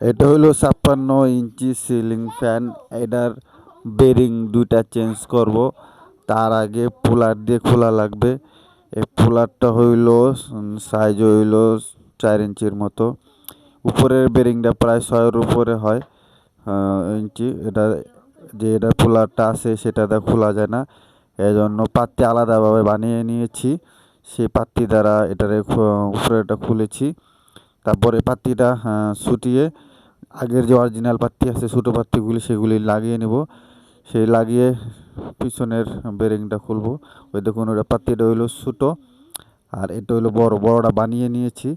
এটা হলো ছাপ্পান্ন ইঞ্চি সিলিং ফ্যান এটার বেরিং দুইটা চেঞ্জ করব। তার আগে পোলার দিয়ে খোলা লাগবে। এই পোলারটা হইল সাইজ হইল চার ইঞ্চির মতো। উপরের বেরিংটা প্রায় ছয়ের উপরে হয় ইঞ্চি। এটা যে এটা পোলারটা আছে সেটাতে খোলা যায় না। এই জন্য পাত্তি আলাদাভাবে বানিয়ে নিয়েছি। সেই পাত্তি দ্বারা এটারে খু- উপরেটা খুলেছি। তারপরে পাত্তিটা আহ, ছুটিয়ে আগের যে অরিজিনাল পাত্তি আছে, ছোটো পাত্তিগুলি সেগুলি লাগিয়ে নেব। সেই লাগিয়ে পিছনের বেরিংটা খুলবো। ওই দেখুন ওটা পাত্তিটা হইল ছোটো, আর এটা হইল বড়। বড়টা বানিয়ে নিয়েছি।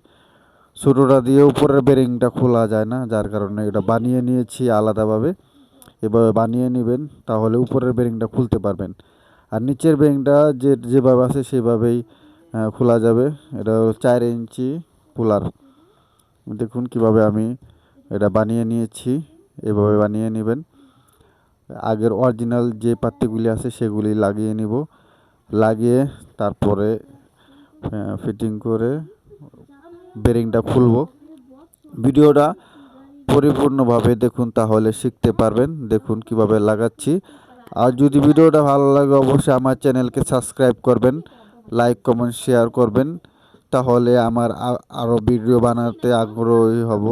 ছোটোটা দিয়ে উপরের বেরিংটা খোলা যায় না, যার কারণে এটা বানিয়ে নিয়েছি আলাদাভাবে। এভাবে বানিয়ে নেবেন, তাহলে উপরের বেরিংটা খুলতে পারবেন। আর নিচের বেরিংটা যে, যেভাবে আছে সেভাবেই খোলা যাবে। এটা হলো চার ইঞ্চি পুলার। দেখুন কীভাবে আমি এটা বানিয়ে নিয়েছি, এভাবে বানিয়ে নেবেন। আগের অরিজিনাল যে পাত্তিগুলি আছে সেগুলি লাগিয়ে নিব। লাগিয়ে তারপরে ফিটিং করে বেরিংটা খুলব। ভিডিওটা পরিপূর্ণভাবে দেখুন তাহলে শিখতে পারবেন। দেখুন কীভাবে লাগাচ্ছি। আর যদি ভিডিওটা ভালো লাগে অবশ্যই আমার চ্যানেলকে সাবস্ক্রাইব করবেন, লাইক, কমেন্ট শেয়ার করবেন। তাহলে আমার আরও ভিডিও বানাতে আগ্রহী হব।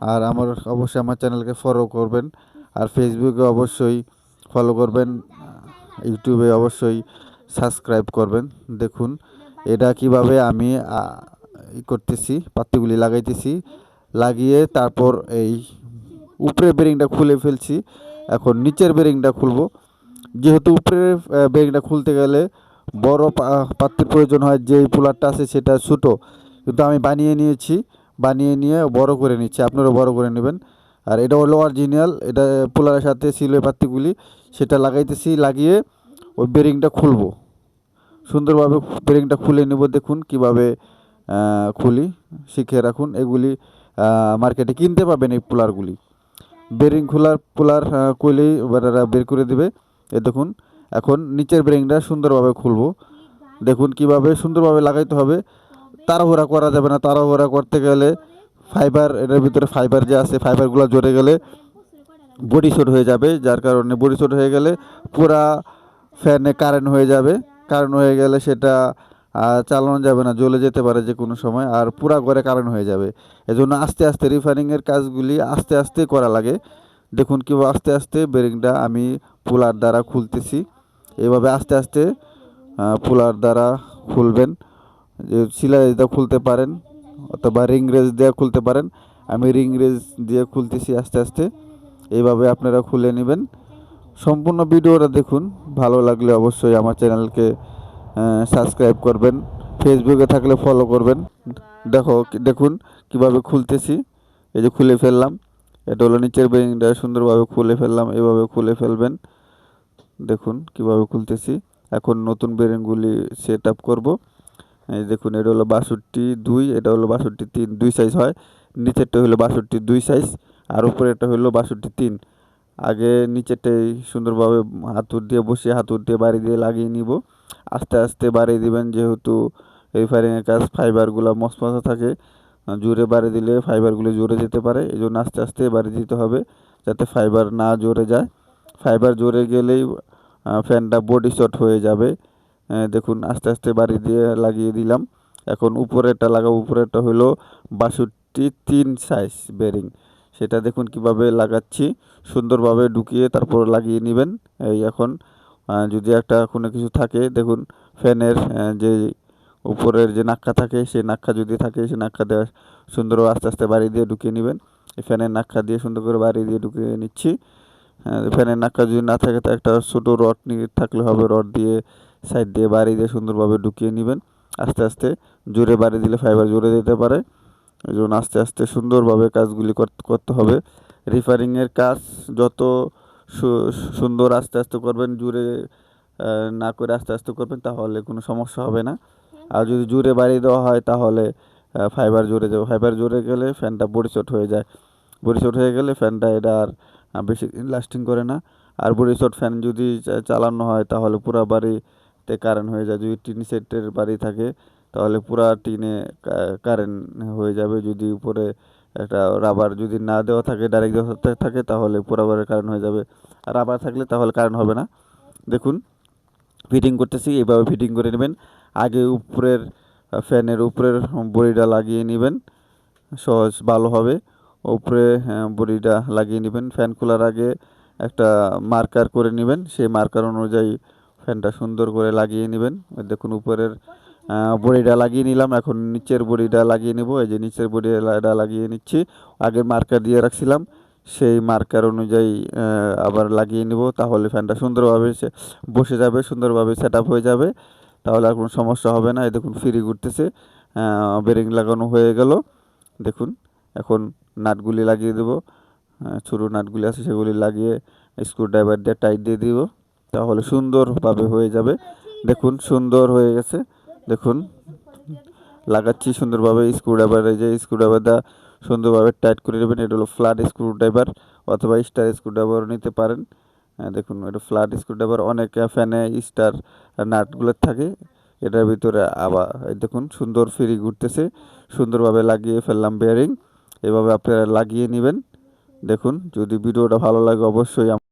আর আমার অবশ্যই আমার চ্যানেলকে ফলো করবেন। আর ফেসবুকে অবশ্যই ফলো করবেন ইউটিউবে অবশ্যই সাবস্ক্রাইব করবেন। দেখুন, এটা কীভাবে আমি করতেছি, পাত্রগুলি লাগাইতেছি। লাগিয়ে তারপর এই উপরে বেরিংটা খুলে ফেলছি। এখন নিচের বেরিংটা খুলবো। যেহেতু উপরের বেরিংটা খুলতে গেলে বড় পাত্রের প্রয়োজন হয়, যেই পুলারটা আছে সেটা ছোটো। কিন্তু আমি বানিয়ে নিয়েছি। বানিয়ে নিয়ে বড় করে নিচ্ছে। আপনারা বড় করে নেবেন। আর এটা হলো অরিজিনাল এটা পুলারের সাথে ছিল এই পাত্তিগুলি সেটা লাগাইতেছি, লাগিয়ে ওই বেরিংটা খুলবো। সুন্দরভাবে বেরিংটা খুলে নেব দেখুন কীভাবে খুলি। শিখে রাখুন এগুলি মার্কেটে কিনতে পাবেন এই পুলারগুলি বেরিং খোলার পোলার কইলেই এরা বের করে দেবে। এ দেখুন, এখন নিচের বেরিংটা সুন্দরভাবে খুলবো। দেখুন কীভাবে সুন্দরভাবে লাগাইতে হবে। তাড়াহুড়া করা যাবে না। তাড়াহুড়া করতে গেলে ফাইবার এটার ভিতরে ফাইবার যে আছে ফাইবারগুলো জড়ে গেলে বডি শট হয়ে যাবে, যার কারণে বডি শট হয়ে গেলে পুরা ফ্যানে কারেন্ট হয়ে যাবে। কারেন্ট হয়ে গেলে সেটা চালানো যাবে না, জ্বলে যেতে পারে যে কোনো সময়, আর পুরা ঘরে কারেন্ট হয়ে যাবে। এজন্য আস্তে আস্তে রিফারিংয়ের কাজগুলি আস্তে আস্তে করা লাগে। দেখুন কি আস্তে আস্তে বেরিংটা আমি পুলার দ্বারা খুলতেছি। এভাবে আস্তে আস্তে পুলার দ্বারা খুলবেন। যে সিলাই দিয়ে খুলতে পারেন অথবা রিং রেজ দিয়ে খুলতে পারেন। আমি রিং রেজ দিয়ে খুলতেছি আস্তে আস্তে। এইভাবে আপনারা খুলে নেবেন। সম্পূর্ণ ভিডিওটা দেখুন। ভালো লাগলে অবশ্যই আমার চ্যানেলকে সাবস্ক্রাইব করবেন। ফেসবুকে থাকলে ফলো করবেন। দেখো, দেখুন কীভাবে খুলতেছি। এই যে খুলে ফেললাম। এটা হলো নিচের বেরিংটা সুন্দরভাবে খুলে ফেললাম। এভাবে খুলে ফেলবেন। দেখুন কীভাবে খুলতেছি। এখন নতুন বেরিংগুলি সেট আপ করব। এই দেখুন, এটা হলো বাষট্টি দুই, এটা হলো বাষট্টি তিন, দুই সাইজ হয়। নিচেরটা হলো বাষট্টি দুই সাইজ আর উপরেরটা হলো বাষট্টি তিন। আগে নিচেরটাই সুন্দরভাবে হাতুর দিয়ে বসিয়ে হাতুর দিয়ে বাড়ি দিয়ে লাগিয়ে নিব। আস্তে আস্তে বাড়িয়ে দিবেন, যেহেতু রিফারিংয়ের কাজ ফাইবারগুলো মশমশা থাকে, জোরে বাড়ি দিলে ফাইবারগুলো জোরে যেতে পারে। এই জন্য আস্তে আস্তে বাড়ি দিতে হবে, যাতে ফাইবার না জোরে যায়। ফাইবার জোরে গেলেই ফ্যানটা বডি শট হয়ে যাবে। দেখুন আস্তে আস্তে বাড়ি দিয়ে লাগিয়ে দিলাম। এখন উপরেরটা লাগাবো উপরেরটা হলো বাষট্টি তিন সাইজ বেরিং সেটা দেখুন কীভাবে লাগাচ্ছি সুন্দরভাবে ঢুকিয়ে তারপর লাগিয়ে নেবেন। এই এখন যদি একটা কোনো কিছু থাকে দেখুন ফ্যানের যে উপরের যে নাক্কা থাকে সেই নাক্কা যদি থাকে সেই নাক্কা দেওয়া সুন্দর আস্তে আস্তে বাড়ি দিয়ে ঢুকিয়ে নেবেন। এই ফ্যানের নাক্কা দিয়ে সুন্দর করে বাড়ি দিয়ে ঢুকিয়ে নিচ্ছি। আহ, ফ্যানের নাক্কা যদি না থাকে তো একটা ছোটো রড নিয়ে থাকলে হবে রড দিয়ে সাইড দিয়ে বাড়ি দিয়ে সুন্দরভাবে ঢুকিয়ে নেবেন। আস্তে আস্তে জোরে বাড়ি দিলে ফাইবার জোরে যেতে পারে। এই জন্য আস্তে আস্তে সুন্দরভাবে কাজগুলি কর- করতে হবে। রিফারিংয়ের কাজ যত সুন্দর আস্তে আস্তে করবেন, জোরে না করে আস্তে আস্তে করবেন, তাহলে কোনো সমস্যা হবে না। আর যদি জোরে বাড়িয়ে দেওয়া হয়, তাহলে ফাইবার জোরে যাবে ফাইবার জোরে গেলে ফ্যানটা বডিশট হয়ে যায়। বডিশট হয়ে গেলে ফ্যানটা এটা আর বেশি লাস্টিং করে না। আর বডিশট ফ্যান যদি চালানো হয়, তাহলে পুরো বাড়িতে কারেন্ট হয়ে যায়। যদি টিন সেটের বাড়ি থাকে তাহলে পুরা টিনে কারেন্ট হয়ে যাবে। যদি উপরে একটা রাবার যদি না দেওয়া থাকে ডাইরেক্ট দেওয়া থাকে তাহলে পুরাবারের কারেন্ট হয়ে যাবে। আর রাবার থাকলে তাহলে কারেন্ট হবে না। দেখুন ফিটিং করতেছি এইভাবে ফিটিং করে নেবেন। আগে উপরের ফ্যানের উপরের বড়িটা লাগিয়ে নেবেন। সহজ ভালো হবে। উপরে হ্যাঁ, বড়িটা লাগিয়ে নেবেন। ফ্যান খোলার আগে একটা মার্কার করে নেবেন। সেই মার্কার অনুযায়ী ফ্যানটা সুন্দর করে লাগিয়ে নেবেন। ওই দেখুন উপরের বড়িটা লাগিয়ে নিলাম। এখন নিচের বড়িটা লাগিয়ে নেব। এই যে নিচের বড়িটা লাগিয়ে নিচ্ছি। আগে মার্কার দিয়ে রাখছিলাম। সেই মার্কার অনুযায়ী আবার লাগিয়ে নেব তাহলে ফ্যানটা সুন্দরভাবে বসে যাবে, সুন্দরভাবে সেট হয়ে যাবে। তাহলে আর কোনো সমস্যা হবে না। এই দেখুন ফ্রি ঘুরতেছে। বেরিং লাগানো হয়ে গেল। দেখুন, এখন নাটগুলি লাগিয়ে দেবো। ছোটো নাটগুলি আছে সেগুলি লাগিয়ে স্ক্রুড্রাইভার দিয়ে টাইট দিয়ে দিব। তাহলে সুন্দরভাবে হয়ে যাবে। দেখুন সুন্দর হয়ে গেছে। দেখুন লাগাচ্ছি সুন্দরভাবে স্ক্রুড্রাইভার এই যে স্ক্রুড্রাইভারটা সুন্দরভাবে টাইট করে নেবেন। এটা হলো ফ্ল্যাট স্ক্রুড্রাইভার অথবা স্টার স্ক্রুড্রাইভারও নিতে পারেন। হ্যাঁ, দেখুন এটা ফ্ল্যাট স্ক্রুড্রাইভার অনেক ফ্যানে স্টার নাটগুলো থাকে। এটার ভিতরে আবার দেখুন সুন্দর ফ্রি ঘুরতেছে। সুন্দরভাবে লাগিয়ে ফেললাম বেয়ারিং এভাবে আপনারা লাগিয়ে নেবেন। দেখুন যদি ভিডিওটা ভালো লাগে অবশ্যই